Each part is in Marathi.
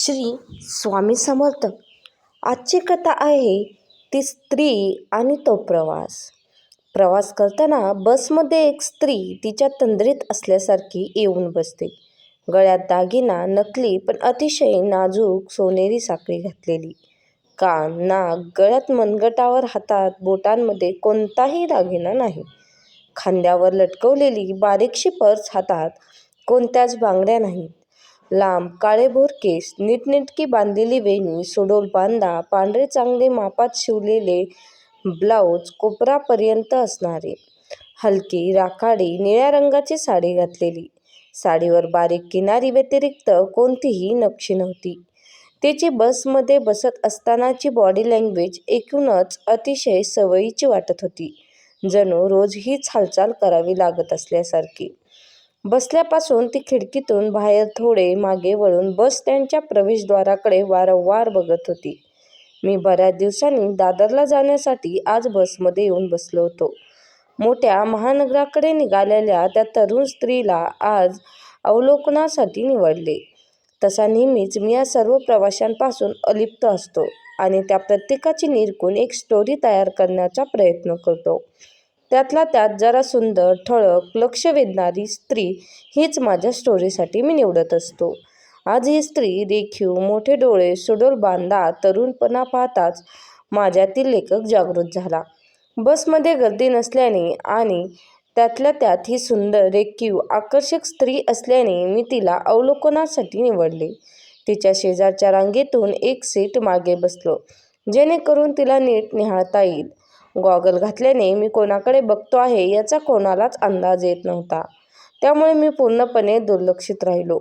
श्री स्वामी समर्थ. आजची कथा आहे ती स्त्री आणि तो प्रवास. प्रवास करताना बसमध्ये एक स्त्री तिच्या तंद्रीत असल्यासारखी येऊन बसते. गळ्यात दागिना नकली पण अतिशय नाजूक सोनेरी साखळी घातलेली. कान नाक गळ्यात मनगटावर हातात बोटांमध्ये कोणताही दागिना नाही. खांद्यावर लटकवलेली बारीकशी पर्स हातात कोणत्याच बांगड्या नाहीत लांब काळेभोर केस नीटनेटकी बांधलेली वेणी सुडोल बांधा पांढरे चांगले मापात शिवलेले ब्लाऊज कोपरापर्यंत असणारे. हलकी राखाडी निळ्या रंगाची साडी घातलेली. साडीवर बारीक किनारी व्यतिरिक्त कोणतीही नक्षी नव्हती. तिची बसमध्ये बसत असतानाची बॉडी लँग्वेज एकूणच अतिशय सवयीची वाटत होती. जणू रोज हीच हालचाल करावी लागत असल्यासारखी. बसल्यापासून ती खिडकीतून बाहेर थोडे मागे वळून बस स्टँडच्या प्रवेशद्वाराकडे वारंवार बघत होती. मी बऱ्याच दिवसांनी दादरला जाण्यासाठी आज बसमध्ये येऊन बसलो होतो. मोठ्या महानगराकडे निघालेल्या त्या तरुण स्त्रीला आज अवलोकनासाठी निवडले. तसा नेहमीच मी या सर्व प्रवाशांपासून अलिप्त असतो आणि त्या प्रत्येकाची निरकून एक स्टोरी तयार करण्याचा प्रयत्न करतो. त्यातला त्यात जरा सुंदर ठळक लक्ष वेधणारी स्त्री हीच माझ्या स्टोरीसाठी मी निवडत असतो. आज ही स्त्री रेखीव मोठे डोळे सुडोल बांधा तरुणपणा पाहताच माझ्यातील लेखक जागृत झाला. बसमध्ये गर्दी नसल्याने आणि त्यातल्या त्यात ही सुंदर रेखीव आकर्षक स्त्री असल्याने मी तिला अवलोकनासाठी निवडले. तिच्या शेजारच्या रांगेतून एक सीट मागे बसलो जेणेकरून तिला नीट निहाळता येईल. गॉगल घातल्याने मी कोणाकडे बघतो आहे याचा कोणालाच अंदाज येत नव्हता. त्यामुळे मी पूर्णपणे दुर्लक्षित राहिलो.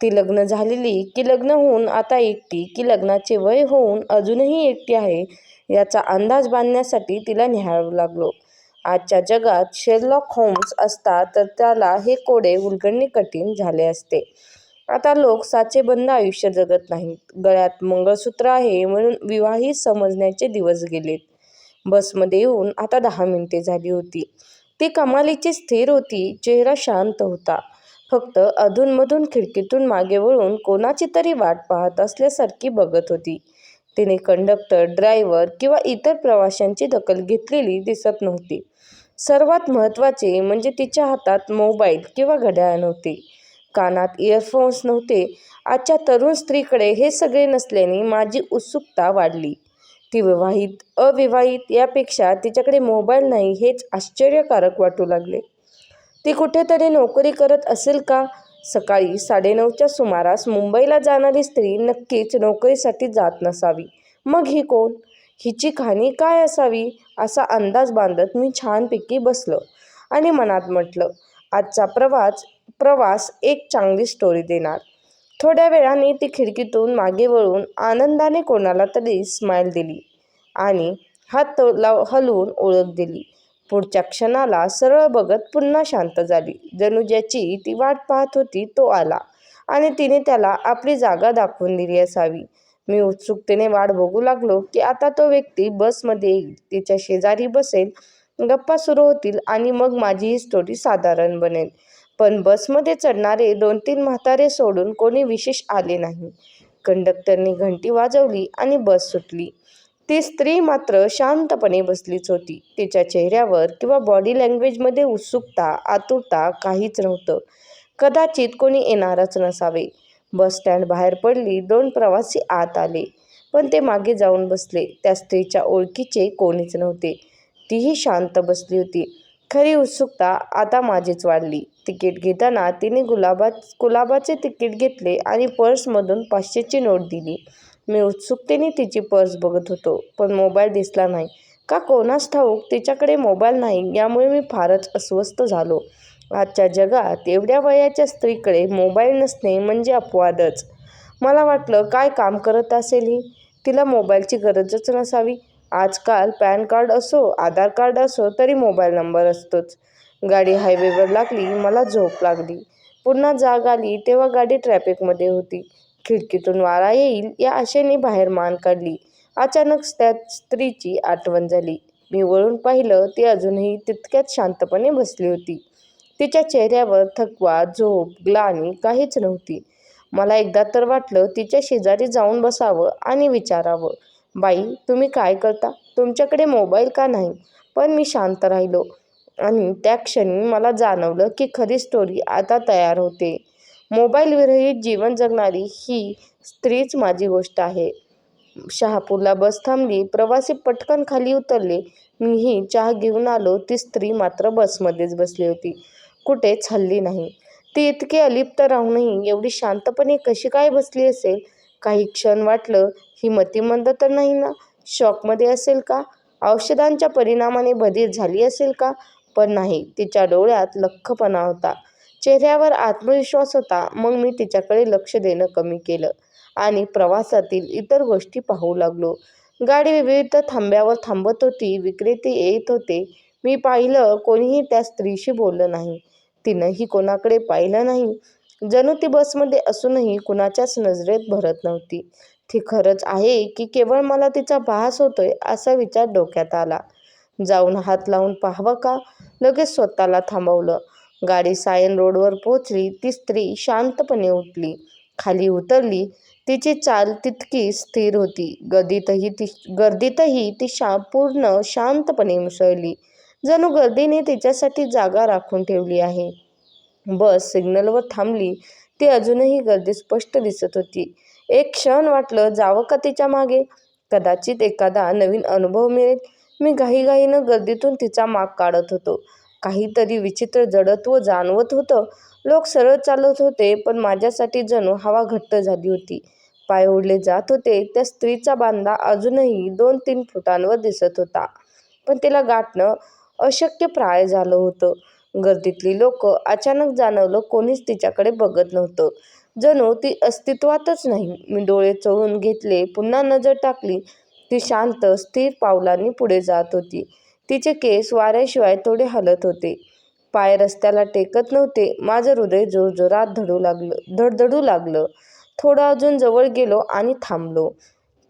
ती लग्न झालेली की लग्न होऊन आता एकटी की लग्नाचे वय होऊन अजूनही एकटी आहे याचा अंदाज बांधण्यासाठी तिला निहाळू लागलो. आजच्या जगात शेरलॉक होम्स असता तर त्याला हे कोडे उलगडणे कठीण झाले असते. आता लोक साचेबंद आयुष्य जगत नाहीत. गळ्यात मंगळसूत्र आहे म्हणून विवाही समजण्याचे दिवस गेलेत. बसमध्ये येऊन आता दहा मिनिटे झाली होती. ती कमालीची स्थिर होती चेहरा शांत होता. फक्त अधूनमधून खिडकीतून मागे वळून कोणाची तरी वाट पाहत असल्यासारखी बघत होती. तिने कंडक्टर ड्रायव्हर किंवा इतर प्रवाशांची दखल घेतलेली दिसत नव्हती. सर्वात महत्त्वाचे म्हणजे तिच्या हातात मोबाईल किंवा घड्याळ नव्हते. कानात इयरफोन्स नव्हते. आजच्या तरुण स्त्रीकडे हे सगळे नसल्याने माझी उत्सुकता वाढली. ती विवाहित अविवाहित यापेक्षा तिच्याकडे मोबाईल नाही हेच आश्चर्यकारक वाटू लागले. ती कुठेतरी नोकरी करत असेल का? सकाळी साडेनऊच्या सुमारास मुंबईला जाणारी स्त्री नक्कीच नोकरीसाठी जात नसावी. मग ही कोण? हिची कहाणी काय असावी? असा अंदाज बांधत मी छानपैकी बसलो आणि मनात म्हटलं आजचा प्रवास प्रवास एक चांगली स्टोरी देणार. थोड्या वेळाने ती खिडकीतून मागे वळून आनंदाने कोणाला तरी स्माईल दिली आणि हात लाव हलवून ओळख दिली. पुढच्या क्षणाला सरळ बघत पुन्हा शांत झाली. जणू ज्याची ती वाट पाहत होती तो आला आणि तिने त्याला आपली जागा दाखवून दिली असावी. मी उत्सुकतेने वाट बघू लागलो की आता तो व्यक्ती बसमध्ये येईल. तिच्या शेजारी बसेल गप्पा सुरू होतील आणि मग माझी ही स्टोरी साधारण बनेल. पण बसमध्ये चढणारे दोन तीन म्हातारे सोडून कोणी विशेष आले नाही. कंडक्टरनी घंटी वाजवली आणि बस सुटली. ती स्त्री मात्र शांतपणे बसलीच होती. तिच्या चेहऱ्यावर किंवा बॉडी लँग्वेजमध्ये उत्सुकता आतुरता काहीच नव्हतं. कदाचित कोणी येणारच नसावे. बस स्टँड बाहेर पडली दोन प्रवासी आत आले. पण ते मागे जाऊन बसले. त्या स्त्रीच्या ओळखीचे कोणीच नव्हते. तीही शांत बसली होती. खरी उत्सुकता आता माझीच वाढली. तिकीट घेताना तिने गुलाबा गुलाबाचे तिकीट घेतले आणि पर्समधून पाचशेची नोट दिली. मी उत्सुकतेने तिची पर्स बघत होतो पण मोबाईल दिसला नाही. का कोणास ठाऊक तिच्याकडे मोबाईल नाही यामुळे मी फारच अस्वस्थ झालो. आजच्या जगात एवढ्या वयाच्या स्त्रीकडे मोबाईल नसणे म्हणजे अपवादच. मला वाटलं काय काम करत असेल ही? तिला मोबाईलची गरजच नसावी. आजकाल पॅन कार्ड असो आधार कार्ड असो तरी मोबाईल नंबर असतोच. गाडी हायवेवर लागली मला झोप लागली. पुन्हा जाग आली तेव्हा गाडी ट्रॅफिकमध्ये होती. खिडकीतून वारा येईल या आशेने बाहेर मान काढली. अचानक त्या स्त्रीची आठवण झाली. मी वळून पाहिलं ती अजूनही तितक्याच शांतपणे बसली होती. तिच्या चेहऱ्यावर थकवा झोप ग्लानी काहीच नव्हती. मला एकदा तर वाटलं तिच्या शेजारी जाऊन बसावं आणि विचारावं. बाई तुम्ही काय करता? तुमच्याकडे मोबाईल का नाही? पण मी शांत राहिलो आणि त्या क्षणी मला जाणवलं की खरी स्टोरी आता तयार होते. मोबाईल विरहित जीवन जगणारी ही स्त्रीच माझी गोष्ट आहे. शहापूरला बस थांबली प्रवासी पटकन खाली उतरले. मीही चहा घेऊन आलो ती स्त्री मात्र बसमध्येच बसली होती. कुठेच हल्ली नाही. ती इतकी अलिप्त राहूनही एवढी शांतपणे कशी काय बसली असेल? काही क्षण वाटलं ही मतिमंद तर नाही ना? शॉकमध्ये असेल का? औषधांच्या परिणामाने बधीर झाली असेल का? पण नाही तिच्या डोळ्यात लख्खपणा होता. चेहऱ्यावर आत्मविश्वास होता. मग मी तिच्याकडे लक्ष देणं कमी केलं आणि प्रवासातील इतर गोष्टी पाहू लागलो. गाडी विविध थांब्यावर थांबत होती. विक्रेते येत होते. मी पाहिलं कोणीही त्या स्त्रीशी बोललं नाही. तिनंही कोणाकडे पाहिलं नाही. जणू ती बसमध्ये असूनही कुणाच्याच नजरेत भरत नव्हती. ती खरंच आहे की केवळ मला तिचा भास होतोय असा विचार डोक्यात आला. जाऊन हात लावून पाहावं का? लगेच स्वतःला थांबवलं. गाडी सायन रोडवर पोचली ती स्त्री शांतपणे उठली. खाली उतरली. तिची चाल तितकी स्थिर होती. गर्दीतही ती गर्दीतही ती शा पूर्ण शांतपणे मिसळली. जणू गर्दीने तिच्यासाठी जागा राखून ठेवली आहे. बस सिग्नलवर थांबली. ती अजूनही गर्दी स्पष्ट दिसत होती. एक क्षण वाटलं जावं का तिच्यामागे. कदाचित एखादा नवीन अनुभव मिळेल. मी घाईघाईनं गर्दीतून तिचा माग काढत होतो. काहीतरी विचित्र जडत्व जाणवत होतं. लोक सरळ चालत होते पण माझ्यासाठी जणू हवा घट्ट झाली होती. पाय ओढले जात होते. त्या स्त्रीचा बांधा अजूनही दोन तीन फुटांवर दिसत होता. पण तिला गाठणं अशक्य प्राय झालं होतं. गर्दीतली लोक अचानक जाणवलं कोणीच तिच्याकडे बघत नव्हतं. जणू ती अस्तित्वातच नाही. मी डोळे चोळून घेतले पुन्हा नजर टाकली. ती शांत स्थिर पावलांनी पुढे जात होती. तिचे केस वाऱ्याशिवाय थोडे हलत होते. पाय रस्त्याला टेकत नव्हते. माझं हृदय जोरजोरात धडू लागलं धडधडू लागलं. थोडं अजून जवळ गेलो आणि थांबलो.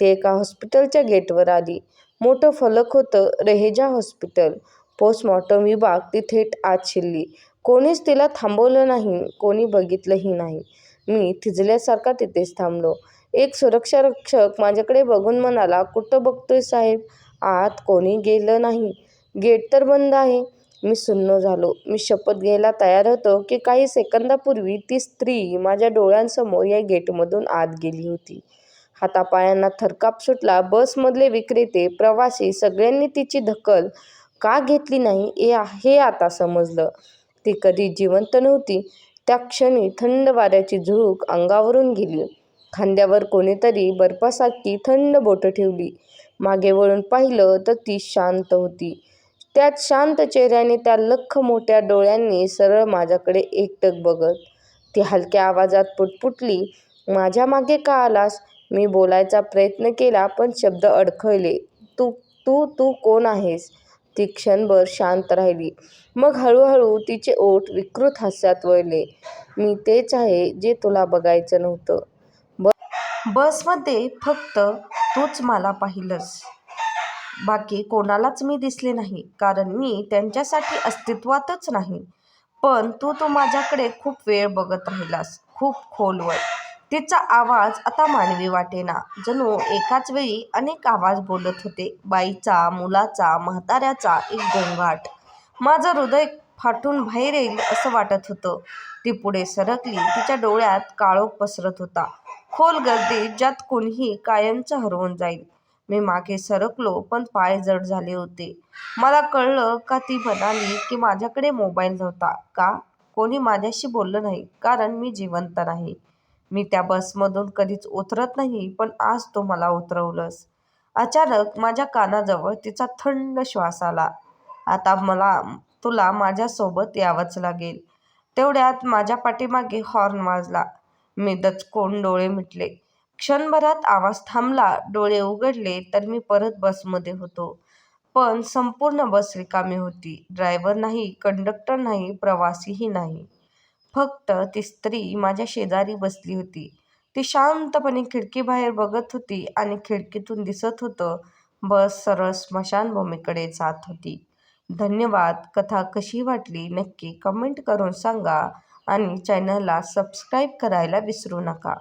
ते एका हॉस्पिटलच्या गेटवर आली. मोठं फलक होतं रेहेजा हॉस्पिटल. पोस्टमॉर्टम विभाग ती थेट आत शिरली. कोणीच तिला थांबवलं नाही कोणी बघितलंही नाही. मी थिजल्यासारखा तिथेच थांबलो. एक सुरक्षा रक्षक माझ्याकडे बघून म्हणाला कुठं बघतोय साहेब? आत कोणी गेलं नाही. गेट तर बंद आहे. मी सुन्न झालो. मी शपथ घ्यायला तयार होतो की काही सेकंदापूर्वी ती स्त्री माझ्या डोळ्यांसमोर या गेटमधून आत गेली होती. हातापायांना थरकाप सुटला. बसमधले विक्रेते प्रवासी सगळ्यांनी तिची दखल का घेतली नाही हे हे आता समजलं. ती कधी जिवंत नव्हती. त्या क्षणी थंड वाऱ्याची झुळूक अंगावरून गेली. खांद्यावर कोणीतरी बर्फासारखी थंड बोटं ठेवली. मागे वळून पाहिलं तर ती शांत होती. त्यात शांत चेहऱ्याने त्या लख्ख मोठ्या डोळ्यांनी सरळ माझ्याकडे एकटक बघत ती हलक्या आवाजात पुटपुटली माझ्या मागे का आलास? मी बोलायचा प्रयत्न केला पण शब्द अडखळले. तू तू तू कोण आहेस? ती क्षणभर शांत राहिली. मग हळूहळू तिचे ओठ विकृत हास्यात वळले. मी तेच आहे जे तुला बघायचं नव्हतं. ब बसमध्ये फक्त तूच मला पाहिलंस. बाकी कोणालाच मी दिसले नाही कारण मी त्यांच्यासाठी अस्तित्वातच नाही. पण तू तो माझ्याकडे खूप वेळ बघत राहिलास खूप खोलवर. तिचा आवाज आता मानवी वाटेना. जणू एकाच वेळी अनेक आवाज बोलत होते. बाईचा मुलाचा म्हाताऱ्याचा एक गोंगाट माझं हृदय फाटून बाहेर येईल असं वाटत होतं. ती पुढे सरकली. तिच्या डोळ्यात काळोख पसरत होता. खोल गर्दी ज्यात कोणीही कायमचं हरवून जाईल. मी मागे सरकलो पण पाय जड झाले होते. मला कळलं का ती म्हणाली की माझ्याकडे मोबाईल नव्हता. का? कोणी माझ्याशी बोललं नाही कारण मी जिवंत नाही. मी त्या बसमधून कधीच उतरत नाही पण आज तो मला उतरवलंस. अचानक माझ्या कानाजवळ तिचा थंड श्वास आला. आता मला तुला माझ्यासोबत यावंच लागेल. तेवढ्यात माझ्या पाठीमागे हॉर्न वाजला. मी दचकून डोळे मिटले. क्षणभरात आवाज थांबला डोळे उघडले तर मी परत बसमध्ये होतो. पण संपूर्ण बस रिकामी होती. ड्रायव्हर नाही कंडक्टर नाही प्रवासीही नाही. फक्त ती स्त्री माझ्या शेजारी बसली होती. ती शांतपणे खिडकीबाहेर बघत होती आणि खिडकीतून दिसत होतं बस सरळ स्मशानभूमीकडे जात होती. धन्यवाद कथा कशी वाटली नक्की कमेंट करून सांगा आणि चॅनलला सबस्क्राईब करायला विसरू नका.